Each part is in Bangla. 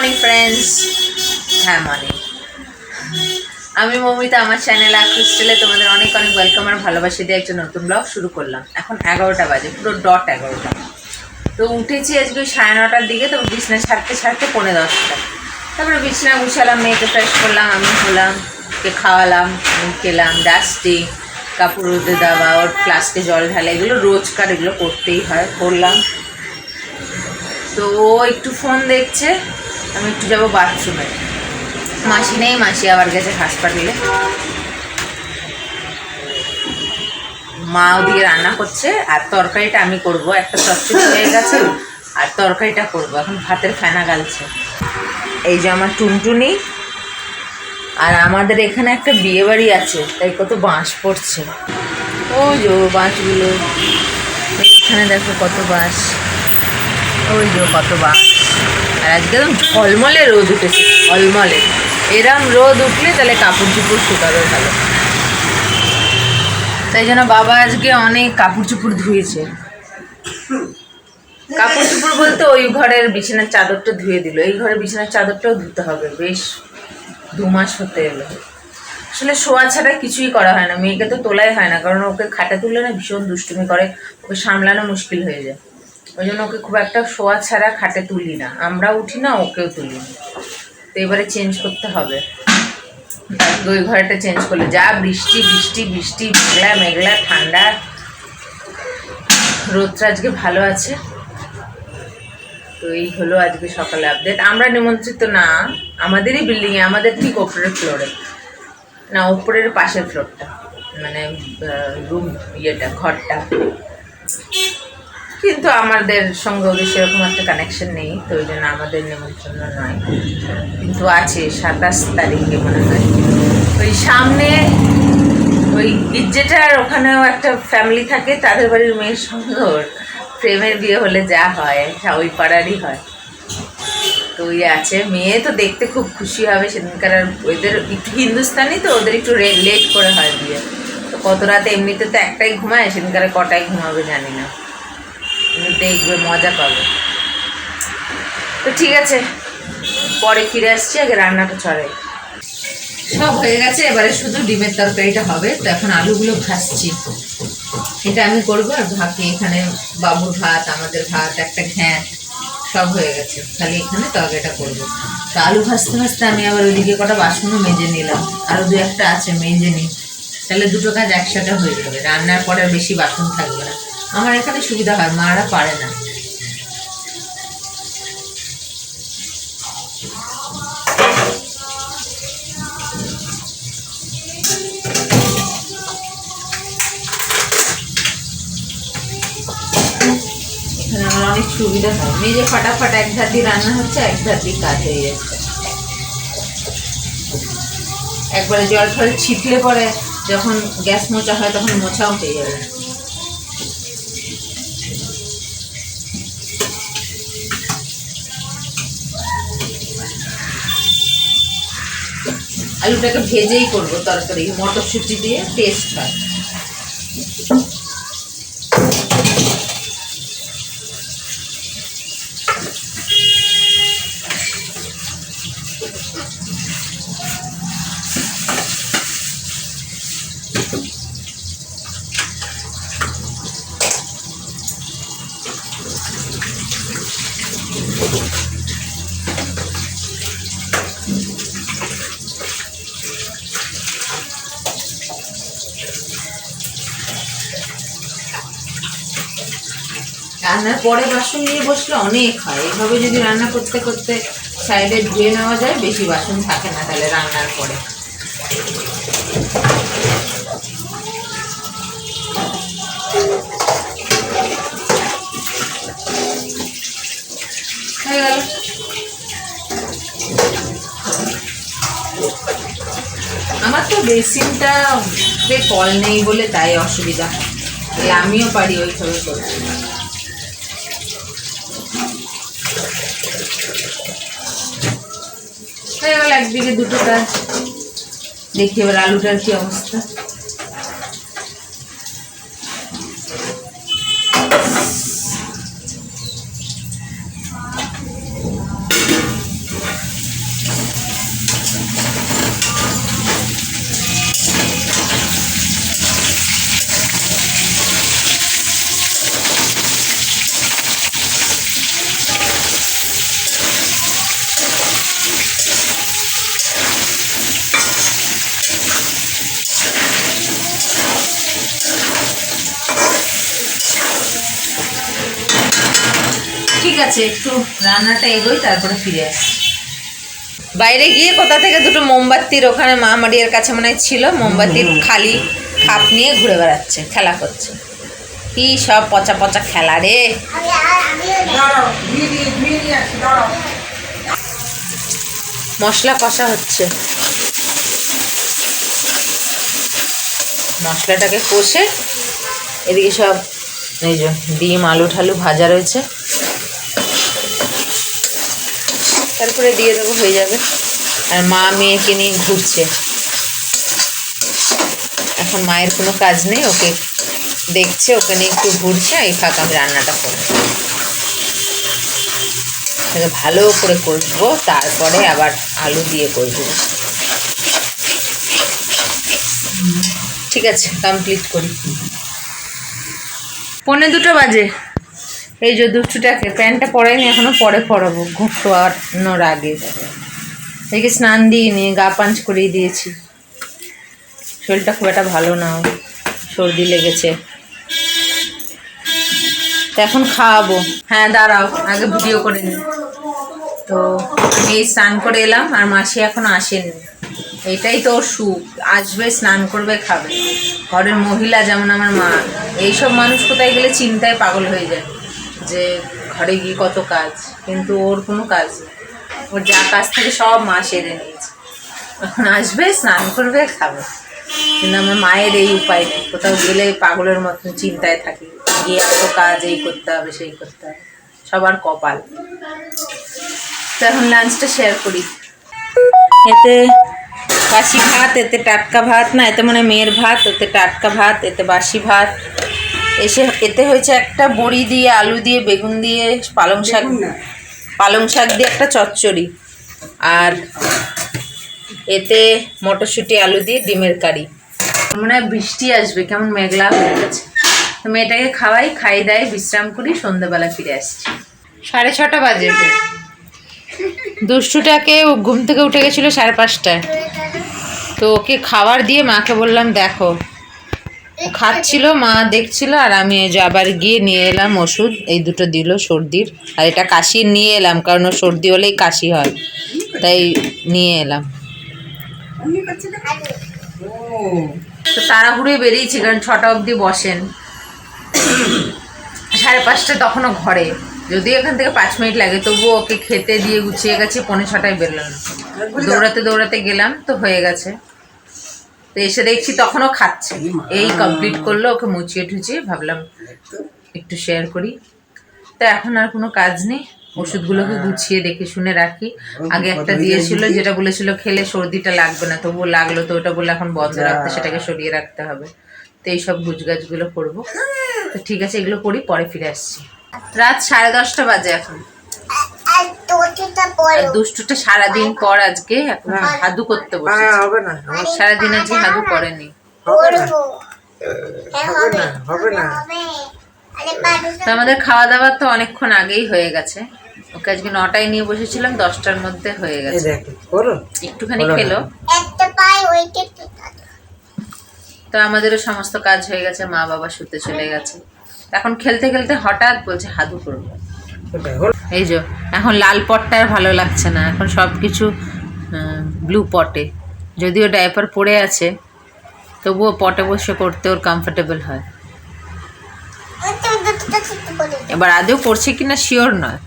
মর্নিং ফ্রেন্ডস হ্যাঁ মর্নিং আমি মৌমিতা, আমার চ্যানেল ক্রিস্টেলে তোমাদের অনেক অনেক ওয়েলকাম আর ভালোবাসি দিয়ে একটা নতুন ব্লগ শুরু করলাম। এখন এগারোটা বাজে, পুরো ডট এগারোটা। তো উঠেছি আজকে সাড়ে নটার দিকে, তো বিছনা ছাড়তে ছাড়তে পৌনে দশটা। তারপরে বিছনা গুছালাম, মেয়েকে ফ্রেশ করলাম, আমি হলাম, ওকে খাওয়ালাম খেলাম ডাস্টিং কাপড় রোদে দেওয়া, ওর ফ্লাস্কে জল ঢালা, এগুলো রোজকার, এগুলো করতেই হয়, করলাম। তো ও একটু ফোন দেখছে আমি একটু যাব বাথরুমে মাসি নেই, মাসি আবার গেছে হাসপাতালে মা ওদিকে রান্না করছে, আর তরকারিটা আমি করব। একটা চচ্চড়ি হয়ে গেছে, আর তরকারিটা করব। এখন ভাতের ফেনা গালছে। এই যে আমার টুনটুনি, আর আমাদের এখানে একটা বিয়ে বাড়ি আছে, তাই কত বাঁশ পড়ছে। ও যে বাঁশগুলো। এখানে দেখো কত বাঁশ। ওই যে কত বাঁশ। আর আজকে একদম ঝলমলে রোদ উঠেছে ঝলমলে এরম রোদ উঠলে তাহলে কাপড় চুপড় শুকাবে ভালো। তাই জন্য বাবা আজকে অনেক কাপড় চুপড় ধুয়েছে। কাপড় চুপড় বলতে ওই ঘরের বিছানার চাদরটা ধুয়ে দিল। এই ঘরের বিছানার চাদরটাও ধুতে হবে, বেশ দু মাস হতে এলো। আসলে শোয়া ছাড়া কিছুই করা হয় না, মেয়েকে তো তোলাই হয় না, কারণ ওকে খাটে তুললে না ভীষণ দুষ্টুমি করে, ওকে সামলানো মুশকিল হয়ে যায়। ওই জন্য ওকে খুব একটা শোয়া ছাড়া খাটে তুলি না। আমরা উঠি না, ওকেও তুলি তো এবারে চেঞ্জ করতে হবে। ওই ঘরটা চেঞ্জ করলে যা বৃষ্টি বৃষ্টি বৃষ্টি, মেঘলা মেঘলা, ঠান্ডা। রোদটা আজকে ভালো আছে। তো এই হলো আজকে সকালে আপডেট আমরা নিমন্ত্রিত না, আমাদেরই বিল্ডিংয়ে আমাদের ঠিক ওপরের ফ্লোরে না, ওপরের পাশের ফ্লোরটা মানে রুম ইয়েটা, ঘরটা। কিন্তু আমাদের সঙ্গে ওদের সেরকম একটা কানেকশন নেই, তো ওই জন্য আমাদের নিমন্ত্রণ নয়। কিন্তু আছে, সাতাশ তারিখে মনে হয়। ওই সামনে ওই গির্জেটার ওখানেও একটা ফ্যামিলি থাকে, তাদের বাড়ির মেয়ের সঙ্গে ওর প্রেমের বিয়ে হলে যা হয় হ্যাঁ ওই পাড়ারই হয়। তো ওই আছে, মেয়ে তো দেখতে খুব খুশি হবে, সেদিনকার আর ওদের একটু হিন্দুস্তানি তো, ওদের একটু লেট করে হয় বিয়ে। তো কত রাতে এমনিতে তো একটাই ঘুমায়, সেদিনকার কটায় ঘুমাবে জানি না। দেখবে মজা পাবে। তো ঠিক আছে, পরে ফিরে আসছি, আগে রান্নাটা চড়াই সব হয়ে গেছে, এবারে শুধু ডিমের তরকারিটা হবে। তো এখন আলুগুলো ভাজছি। এটা আমি করব, আর ভাতে এখানে বাবুর ভাত, আমাদের ভাত, একটা ঘ্যাঁ সব হয়ে গেছে। খালি এখানে তরকারিটা করব। তো আলু ভাজতে ভাজতে আমি আবার ওইদিকে কটা বাসনও মেজে নিলাম। আরও দু একটা আছে, মেজে নিই। তাহলে দুটো কাজ একসাথে হয়ে যাবে। রান্নার পরে বেশি বাসন থাকবে না। আমার এখানে সুবিধা হয়, মারা পারে না। আমার অনেক সুবিধা হয়। মেজে এক রান্না হচ্ছে, এক কাজ হয়ে যাচ্ছে একবারে জল ফল ছিটলে পরে যখন গ্যাস মোচা হয়, তখন মোছাও পেয়ে যাবে। আলুটাকে ভেজেই করব তরকারি মটরশুঁটি দিয়ে টেস্ট হয়। রান্নার পরে বাসন নিয়ে বসলে অনেক হয়। এইভাবে যদি রান্না করতে করতে সাইডে ধুয়ে নেওয়া যায়, বেশি বাসন থাকে না তাহলে রান্নার পরে। হয়ে আমার তো বেসিনটা কল নেই বলে তাই অসুবিধা। হয় আমিও পারি ওইভাবে করতে। হয়ে গেল একদিকে দুটো কাজ দেখি এবার আলুটার কি অবস্থা। ঠিক আছে একটু রান্নাটা এগোই তারপরে ফিরে আসি। বাইরে গিয়ে কোথা থেকে দুটো মোমবাতির ওখানে মা মারিয়ার কাছে মনে হয় ছিল মোমবাতির খালি খাপ নিয়ে ঘুরে বেড়াচ্ছে খেলা করছে। কি সব পচা পচা খেলা রে। মশলা কষা হচ্ছে। মশলাটাকে কষে এদিকে সব এই যে ডিম আলু ঠালু ভাজা রয়েছে। তারপরে দিয়ে দেবো, হয়ে যাবে। আর মা মেয়েকে নিয়ে ঘুরছে। এখন মায়ের কোনো কাজ নেই, ওকে দেখছে, ওকে নিয়ে একটু ঘুরছে, এই ফাঁকা আমি রান্নাটা করব। এটাকে ভালো করে কষবো, তারপরে আবার আলু দিয়ে কষবো ঠিক আছে কমপ্লিট করি। পৌনে দুটো বাজে। এই যে দুষ্টুটাকে, প্যান্টটা পরাইনি এখনও পরে পরাবো ঘুমানোর আগে। এদিকে স্নান দিইনি গা পাঞ্চ করিয়ে দিয়েছি। শরীরটা খুব একটা ভালো না, সর্দি লেগেছে। তো এখন খাওয়াবো। হ্যাঁ দাঁড়াও, আগে ভিডিও করে নি তো আমি স্নান করে এলাম, আর মাসি এখনও আসেনি। এটাই তো সুখ, আসবে, স্নান করবে, খাবে। ঘরের মহিলা যেমন আমার মা, এইসব মানুষ কোথায় গেলে চিন্তায় পাগল হয়ে যায়। যে ঘরে গিয়ে কত কাজ, কিন্তু ওর কোনো কাজ নেই। ওর যা কাজ থাকে সব মা সেরে নিয়েছে। এখন আসবে, স্নান করবে, খাবে। কিন্তু আমার মায়ের এই উপায় নেই। কোথাও গেলে পাগলের মতন চিন্তায় থাকি গিয়ে এত কাজ, এই করতে হবে, সেই করতে হবে। সবার কপাল। তো এখন লাঞ্চটা শেয়ার করি। এতে বাসি ভাত, এতে টাটকা ভাত না, এতে মানে মেয়ের ভাত, এতে টাটকা ভাত, এতে বাসি ভাত। এসে এতে হয়েছে একটা বড়ি দিয়ে আলু দিয়ে বেগুন দিয়ে পালং শাক পালং শাক দিয়ে একটা চচ্চড়ি। আর এতে মটরশুঁটি আলু দিয়ে ডিমের কারি। মনে হয় বৃষ্টি আসবে কেমন মেঘলা হয়ে গেছে। তো মেয়েটাকে খাওয়াই খাই দাই বিশ্রাম করি সন্ধ্যাবেলা ফিরে আসছি। সাড়ে ছটা বাজে দুষ্টুটাকে ঘুম থেকে উঠে গেছিল সাড়ে পাঁচটায়। তো ওকে খাবার দিয়ে মাকে বললাম দেখো খাচ্ছিল মা দেখছিল আর আমি এই যে আবার গিয়ে নিয়ে এলাম ওষুধ এই দুটো দিল সর্দির আর এটা কাশি নিয়ে এলাম কারণ ওর সর্দি হলেই কাশি হয় তাই নিয়ে এলাম। তো তাড়াহুড়োই বেরিয়েছি কারণ ছটা অবধি বসেন। সাড়ে পাঁচটা তখনও ঘরে যদি এখান থেকে পাঁচ মিনিট লাগে তবুও ওকে খেতে দিয়ে গুছিয়ে গেছে পৌনে ছটায় বেরলাম। দৌড়াতে দৌড়াতে গেলাম তো হয়ে গেছে। তো এসে দেখছি তখনও খাচ্ছে। এই কমপ্লিট করল ওকে মুচিয়ে ঠুচিয়ে ভাবলাম একটু শেয়ার করি। তো এখন আর কোনো কাজ নেই। ওষুধগুলোকে গুছিয়ে দেখে শুনে রাখি। আগে একটা দিয়েছিল যেটা বলেছিল খেলে সর্দিটা লাগবে না তবুও লাগল তো ওটা বলে এখন বন্ধ রাখতে সেটাকে সরিয়ে রাখতে হবে। তো এইসব গুজগাছগুলো করব। তো ঠিক আছে এগুলো করি পরে ফিরে আসছি। রাত সাড়ে দশটা বাজে এখন। আর দুষ্টুটা সারাদিন পর আজকে এখন হাদু করতে বসেছে। হ্যাঁ হবে না। সারাদিন আজকে হাদু করেনি। হবে না। তো আমাদের খাওয়া দাওয়া তো অনেকক্ষণ আগেই হয়ে গেছে। ওকে আজকে নটায় নিয়ে বসেছিলাম দশটার মধ্যে হয়ে গেছে। একটুখানি খেলো। তো আমাদেরও সমস্ত কাজ হয়ে গেছে মা বাবা শুতে চলে গেছে। এখন খেলতে খেলতে হঠাৎ বলছে হাদু করব। এই যে এখন লাল পটটা আর ভালো লাগছে না এখন সব কিছু ব্লু পটে। যদিও ডাইপার পড়ে আছে তবুও পটে বসে করতে ওর কমফোর্টেবল হয়। এবার আদেও পড়ছে কিনা শিওর নয়।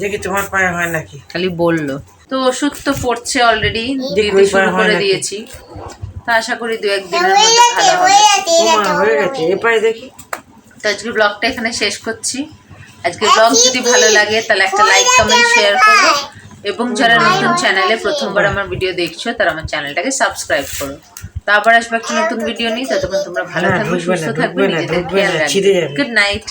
দেখি তোমার পায়ে হয় নাকি? খালি বলল। তো ওষুধ তো পড়ছে অলরেডি দিতে শুরু করে দিয়েছি। তো আশা করি দু একদিনের হয়ে মধ্যে গেছে ভালো হবে। দেখি। তো আজকের ব্লগটা এখানে শেষ করছি। আজকের ব্লগ যদি ভালো লাগে তাহলে একটা লাইক কমেন্ট শেয়ার করো। এবং যারা নতুন চ্যানেলে প্রথমবার আমার ভিডিও দেখছ তারা আমার চ্যানেলটাকে সাবস্ক্রাইব করো। তারপর আসবে একটা নতুন ভিডিও নিয়ে ততক্ষণ তোমরা ভালো থাকবে সুস্থ থাকবে নিজেদের খেয়াল রাখবে। Good night